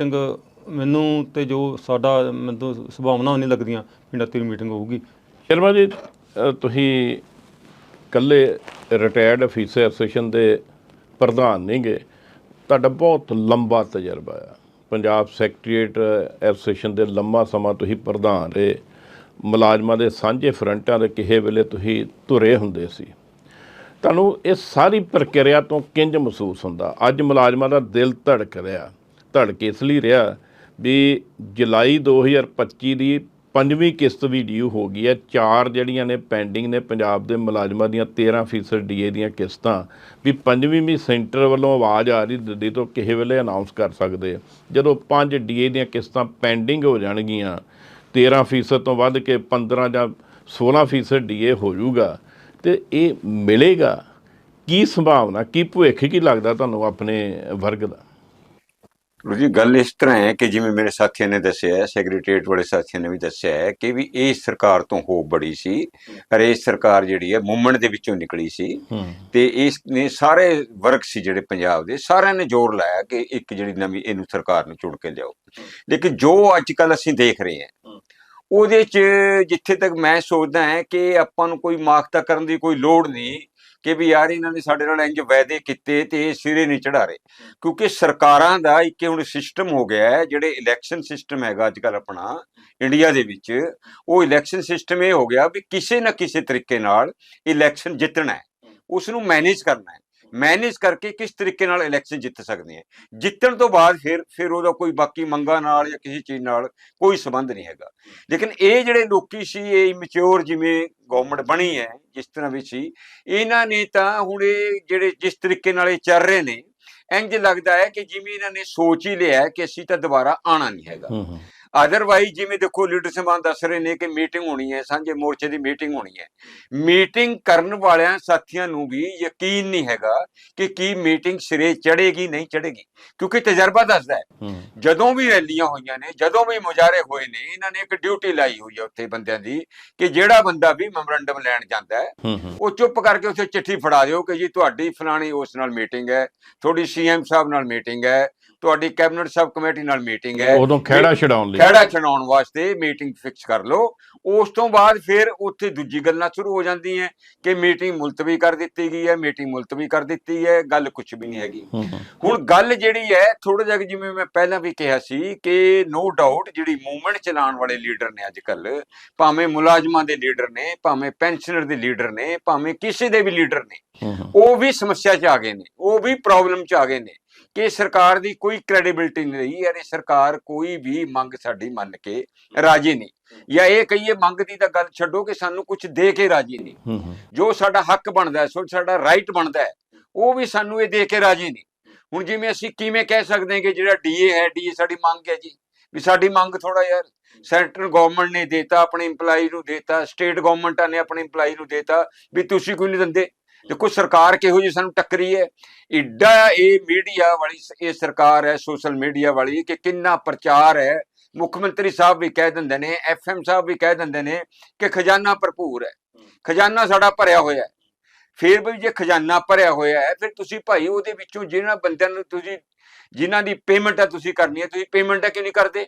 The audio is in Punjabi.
ਮੀਟਿੰਗ ਮੈਨੂੰ ਤੇ ਜੋ ਸਾਡਾ ਮੈਨੂੰ ਸੰਭਾਵਨਾ ਨਹੀਂ ਲੱਗਦੀਆਂ ਪਿੰਡਾਂ ਤੇਰੀ ਮੀਟਿੰਗ ਹੋਊਗੀ। ਸ਼ਰਮਾ ਜੀ ਅ, ਤੁਸੀਂ ਕੱਲੇ ਰਿਟਾਇਰਡ ਅਫੀਸਰ ਐਸੋਸੀਏਸ਼ਨ ਦੇ ਪ੍ਰਧਾਨ ਨਹੀਂਗੇ ਤੁਹਾਡਾ ਬਹੁਤ ਲੰਬਾ ਤਜਰਬਾ ਆ। ਪੰਜਾਬ ਸੈਕਟਰੀਏਟ ਐਸੋਸੀਏਸ਼ਨ ਦੇ ਲੰਮਾ ਸਮਾਂ ਤੁਸੀਂ ਪ੍ਰਧਾਨ ਰਹੇ। ਮੁਲਾਜ਼ਮਾਂ ਦੇ ਸਾਂਝੇ ਫਰੰਟਾਂ ਦੇ ਕਿਸੇ ਵੇਲੇ ਤੁਸੀਂ ਧੁਰੇ ਹੁੰਦੇ ਸੀ। ਤੁਹਾਨੂੰ ਇਹ ਸਾਰੀ ਪ੍ਰਕਿਰਿਆ ਤੋਂ ਕਿੰਜ ਮਹਿਸੂਸ ਹੁੰਦਾ? ਅੱਜ ਮੁਲਾਜ਼ਮਾਂ ਦਾ ਦਿਲ ਧੜਕ ਰਿਹਾ। ਧੜਕ ਇਸ ਲਈ ਰਿਹਾ ਵੀ ਜੁਲਾਈ 2025 ਦੀ ਪੰਜਵੀਂ ਕਿਸ਼ਤ ਵੀ ਡਿਊ ਹੋ ਗਈ ਹੈ। ਚਾਰ ਜਿਹੜੀਆਂ ਨੇ ਪੈਂਡਿੰਗ ਨੇ ਪੰਜਾਬ ਦੇ ਮੁਲਾਜ਼ਮਾਂ ਦੀਆਂ 13% ਡੀਏ ਦੀਆਂ ਕਿਸ਼ਤਾਂ, ਵੀ ਪੰਜਵੀਂ ਵੀ ਸੈਂਟਰ ਵੱਲੋਂ ਆਵਾਜ਼ ਆ ਰਹੀ ਦਿੱਲੀ ਤੋਂ ਕਿਸੇ ਵੇਲੇ ਅਨਾਉਂਸ ਕਰ ਸਕਦੇ ਜਦੋਂ ਪੰਜ ਡੀਏ ਦੀਆਂ ਕਿਸ਼ਤਾਂ ਪੈਂਡਿੰਗ ਹੋ ਜਾਣਗੀਆਂ 13% ਤੋਂ ਵੱਧ ਕੇ 15 ਜਾਂ 16% ਡੀਏ ਹੋ ਜਾਊਗਾ। ਤੇ ਇਹ ਮਿਲੇਗਾ। ਕੀ ਸੰਭਾਵਨਾ, ਕੀ ਭੁੱਖ ਕੀ ਲੱਗਦਾ ਤੁਹਾਨੂੰ ਆਪਣੇ ਵਰਗ ਦਾ? ਜੀ ਗੱਲ ਇਸ ਤਰ੍ਹਾਂ ਹੈ ਕਿ ਜਿਵੇਂ ਮੇਰੇ ਸਾਥੀਆਂ ਨੇ ਦੱਸਿਆ ਹੈ ਸੈਕਟਰੀਏਟ ਵਾਲੇ ਸਾਥੀਆਂ ਨੇ ਵੀ ਦੱਸਿਆ ਹੈ ਕਿ ਵੀ ਇਹ ਸਰਕਾਰ ਤੋਂ ਹੋ ਬੜੀ ਸੀ ਪਰ ਇਹ ਸਰਕਾਰ ਜਿਹੜੀ ਹੈ ਮੂਵਮੈਂਟ ਦੇ ਵਿੱਚੋਂ ਨਿਕਲੀ ਸੀ ਹੂੰ। ਤੇ ਇਸ ਨੇ ਸਾਰੇ ਵਰਗ ਸੀ ਜਿਹੜੇ ਪੰਜਾਬ ਦੇ ਸਾਰਿਆਂ ਨੇ ਜ਼ੋਰ ਲਾਇਆ ਕਿ ਇੱਕ ਜਿਹੜੀ ਨਵੀਂ ਇਹਨੂੰ ਸਰਕਾਰ ਨੂੰ ਚੁਣ ਕੇ ਲਿਆਓ। ਲੇਕਿਨ ਜੋ ਅੱਜ ਕੱਲ ਅਸੀਂ ਦੇਖ ਰਹੇ ਹਾਂ ਉਹਦੇ ਚ ਜਿੱਥੇ ਤੱਕ ਮੈਂ ਸੋਚਦਾ ਹਾਂ ਕਿ ਆਪਾਂ ਨੂੰ ਕੋਈ ਮਾਖਤਾ ਕਰਨ ਦੀ ਕੋਈ ਲੋੜ ਨਹੀਂ ਕਿ ਵੀ ਯਾਰ ਇਹਨਾਂ ਨੇ ਸਾਡੇ ਨਾਲ ਇੰਜ ਵਾਅਦੇ ਕੀਤੇ ਤੇ ਇਹ ਸਿਰੇ ਨਹੀਂ ਚੜਾ ਰਹੇ। ਕਿਉਂਕਿ ਸਰਕਾਰਾਂ ਦਾ ਇੱਕ ਹੁਣ ਸਿਸਟਮ ਹੋ ਗਿਆ ਹੈ, ਜਿਹੜੇ ਇਲੈਕਸ਼ਨ ਸਿਸਟਮ ਹੈਗਾ ਅੱਜ ਕੱਲ ਆਪਣਾ, ਇੰਡੀਆ ਦੇ ਵਿੱਚ, ਉਹ ਇਲੈਕਸ਼ਨ ਸਿਸਟਮ ਇਹ ਹੋ ਗਿਆ ਵੀ ਕਿਸੇ ਨਾ ਕਿਸੇ ਤਰੀਕੇ ਨਾਲ ਇਲੈਕਸ਼ਨ ਜਿੱਤਣਾ ਹੈ। ਉਸ ਨੂੰ ਮੈਨੇਜ ਕਰਨਾ ਹੈ। ਮੈਨੇਜ ਕਰਕੇ ਕਿਸ ਤਰੀਕੇ ਨਾਲ ਇਲੈਕਸ਼ਨ ਜਿੱਤ ਸਕਦੇ ਹੈ। ਜਿੱਤਣ ਤੋਂ ਬਾਅਦ ਫਿਰ ਫਿਰ ਉਹਦਾ ਕੋਈ ਬਾਕੀ ਮੰਗਾਂ ਨਾਲ ਜਾਂ ਕਿਸੇ ਚੀਜ਼ ਨਾਲ ਕੋਈ ਸੰਬੰਧ ਨਹੀਂ ਹੈਗਾ। ਲੇਕਿਨ ਇਹ ਜਿਹੜੇ ਲੋਕੀ ਸੀ, ਇਹ ਇਮੈਚੁਰ ਜਿਵੇਂ ਗਵਰਨਮੈਂਟ ਬਣੀ ਹੈ, ਜਿਸ ਤਰ੍ਹਾਂ ਵੀ ਸੀ, ਇਹਨਾਂ ਨੇ ਤਾਂ ਹੁਣ ਇਹ ਜਿਹੜੇ ਜਿਸ ਤਰੀਕੇ ਨਾਲ ਇਹ ਚੱਲ ਰਹੇ ਨੇ ਇੰਜ ਲੱਗਦਾ ਹੈ ਕਿ ਜਿਵੇਂ ਇਹਨਾਂ ਨੇ ਸੋਚ ਹੀ ਲਿਆ ਕਿ ਅਸੀਂ ਤਾਂ ਦੁਬਾਰਾ ਆਣਾ ਨਹੀਂ ਹੈਗਾ। ਅਦਰਵਾਈਜ਼ ਜਿਵੇਂ ਦੇਖੋ ਲੀਡਰ ਸਮਾਨ ਦੱਸ ਰਹੇ ਨੇ ਕਿ ਮੀਟਿੰਗ ਹੋਣੀ ਹੈ ਸਾਂਝੇ ਮੋਰਚੇ ਦੀ ਮੀਟਿੰਗ ਹੋਣੀ ਹੈ। ਮੀਟਿੰਗ ਕਰਨ ਵਾਲਿਆਂ ਸਾਥੀਆਂ ਨੂੰ ਵੀ ਯਕੀਨ ਨਹੀਂ ਹੈਗਾ ਕਿ ਕੀ ਮੀਟਿੰਗ ਸਿਰੇ ਚੜੇਗੀ ਨਹੀਂ ਚੜੇਗੀ ਕਿਉਂਕਿ ਤਜਰਬਾ ਦੱਸਦਾ ਹੈ। ਜਦੋਂ ਵੀ ਰੈਲੀਆਂ ਹੋਈਆਂ ਨੇ ਜਦੋਂ ਵੀ ਮੁਜ਼ਾਹਰੇ ਹੋਏ ਨੇ ਇਹਨਾਂ ਨੇ ਇੱਕ ਡਿਊਟੀ ਲਾਈ ਹੋਈ ਹੈ ਉੱਥੇ ਬੰਦਿਆਂ ਦੀ ਕਿ ਜਿਹੜਾ ਬੰਦਾ ਵੀ ਮੈਮੋਰੰਡਮ ਲੈਣ ਜਾਂਦਾ ਹੂੰ ਉਹ ਚੁੱਪ ਕਰਕੇ ਉੱਥੇ ਚਿੱਠੀ ਫੜਾ ਦਿਓ ਕਿ ਜੀ ਤੁਹਾਡੀ ਫਲਾਣੀ ਉਸ ਨਾਲ ਮੀਟਿੰਗ ਹੈ ਤੁਹਾਡੀ ਸੀਐਮ ਸਾਹਿਬ ਨਾਲ ਮੀਟਿੰਗ ਹੈ ਤੁਹਾਡੀ ਕੈਬਨਿਟ ਸਬ ਕਮੇਟੀ ਨਾਲ ਮੀਟਿੰਗ ਹੈ। ਉਦੋਂ ਖਹਿੜਾ ਛਡਾਉਣ ਲਈ। ਖਹਿੜਾ ਚੜਾਉਣ ਵਾਸਤੇ ਮੀਟਿੰਗ ਫਿਕਸ ਕਰ ਲਓ। ਉਸ ਤੋਂ ਬਾਅਦ ਫਿਰ ਉੱਥੇ ਦੂਜੀ ਗੱਲਾਂ ਸ਼ੁਰੂ ਹੋ ਜਾਂਦੀਆਂ ਕਿ ਮੀਟਿੰਗ ਮੁਲਤਵੀ ਕਰ ਦਿੱਤੀ ਗਈ ਹੈ ਮੀਟਿੰਗ ਮੁਲਤਵੀ ਕਰ ਦਿੱਤੀ ਹੈ ਗੱਲ ਕੁਝ ਵੀ ਨਹੀਂ ਹੈਗੀ। ਹੁਣ ਗੱਲ ਜਿਹੜੀ ਹੈ ਥੋੜਾ ਜਿਹਾ ਜਿਵੇਂ ਮੈਂ ਪਹਿਲਾਂ ਵੀ ਕਿਹਾ ਸੀ ਕਿ ਨੋ ਡਾਊਟ ਜਿਹੜੀ ਮੂਵਮੈਂਟ ਚਲਾਉਣ ਵਾਲੇ ਲੀਡਰ ਨੇ ਅੱਜ ਕੱਲ ਭਾਵੇਂ ਮੁਲਾਜ਼ਮਾਂ ਦੇ ਲੀਡਰ ਨੇ ਭਾਵੇਂ ਪੈਨਸ਼ਨਰ ਦੇ ਲੀਡਰ ਨੇ ਭਾਵੇਂ ਕਿਸੇ ਦੇ ਵੀ ਲੀਡਰ ਨੇ ਉਹ ਵੀ ਸਮੱਸਿਆ 'ਚ ਆ ਗਏ ਨੇ ਉਹ ਵੀ ਪ੍ਰੋਬਲਮ 'ਚ ਆ ਗਏ ਨੇ। ਕਿ ਸਰਕਾਰ ਦੀ ਕੋਈ ਕ੍ਰੈਡੀਬਿਲਟੀ ਨਹੀਂ ਰਹੀ ਯਾਰ ਇਹ ਸਰਕਾਰ ਕੋਈ ਵੀ ਮੰਗ ਸਾਡੀ ਮੰਨ ਕੇ ਰਾਜੀ ਨਹੀਂ। ਜਾਂ ਇਹ ਕਹੀਏ ਮੰਗ ਦੀ ਤਾਂ ਗੱਲ ਛੱਡੋ ਕਿ ਸਾਨੂੰ ਕੁਝ ਦੇ ਕੇ ਰਾਜੀ ਨਹੀਂ। ਜੋ ਸਾਡਾ ਹੱਕ ਬਣਦਾ ਹੈ ਸੋ ਸਾਡਾ ਰਾਈਟ ਬਣਦਾ ਹੈ ਉਹ ਵੀ ਸਾਨੂੰ ਇਹ ਦੇ ਕੇ ਰਾਜੀ ਨਹੀਂ। ਹੁਣ ਜਿਵੇਂ ਅਸੀਂ ਕਿਵੇਂ ਕਹਿ ਸਕਦੇ ਹਾਂ ਕਿ ਜਿਹੜਾ ਡੀਏ ਹੈ ਡੀਏ ਸਾਡੀ ਮੰਗ ਹੈ ਜੀ ਵੀ ਸਾਡੀ ਮੰਗ ਥੋੜਾ ਯਾਰ ਸੈਂਟਰਲ ਗਵਰਨਮੈਂਟ ਨੇ ਦੇਤਾ ਆਪਣੇ EMPLOYE ਨੂੰ ਦੇਤਾ ਸਟੇਟ ਗਵਰਨਮੈਂਟਾਂ ਨੇ ਆਪਣੇ EMPLOYE ਨੂੰ ਦੇਤਾ ਵੀ ਤੁਸੀਂ ਕੋਈ ਨਹੀਂ ਦਿੰਦੇ। ਦੇਖੋ ਸਰਕਾਰ ਕਿਹੋ ਜਿਹੀ ਸਾਨੂੰ ਟੱਕਰੀ ਹੈ ਏਡਾ ਇਹ ਮੀਡੀਆ ਵਾਲੀ ਇਹ ਸਰਕਾਰ ਹੈ, ਸੋਸ਼ਲ ਮੀਡੀਆ ਵਾਲੀ ਕਿ ਕਿੰਨਾ ਪ੍ਰਚਾਰ ਹੈ। ਮੁੱਖ ਮੰਤਰੀ ਸਾਹਿਬ ਵੀ ਕਹਿ ਦਿੰਦੇ ਨੇ, ਐਫਐਮ ਸਾਹਿਬ ਵੀ ਕਹਿ ਦਿੰਦੇ ਨੇ ਕਿ ਖਜ਼ਾਨਾ ਭਰਪੂਰ ਹੈ। ਖਜ਼ਾਨਾ ਸਾਡਾ ਭਰਿਆ ਹੋਇਆ ਹੈ। ਫਿਰ ਵੀ ਜੇ ਖਜ਼ਾਨਾ ਭਰਿਆ ਹੋਇਆ ਹੈ, ਫਿਰ ਤੁਸੀਂ ਭਾਈ ਉਹਦੇ ਵਿੱਚੋਂ ਜਿਹਨਾਂ ਬੰਦਿਆਂ ਨੂੰ ਤੁਸੀਂ ਜਿਨ੍ਹਾਂ ਦੀ ਪੇਮੈਂਟ ਹੈ ਤੁਸੀਂ ਕਰਨੀ ਹੈ, ਤੁਸੀਂ ਪੇਮੈਂਟ ਹੈ ਕਿਉਂ ਨਹੀਂ ਕਰਦੇ?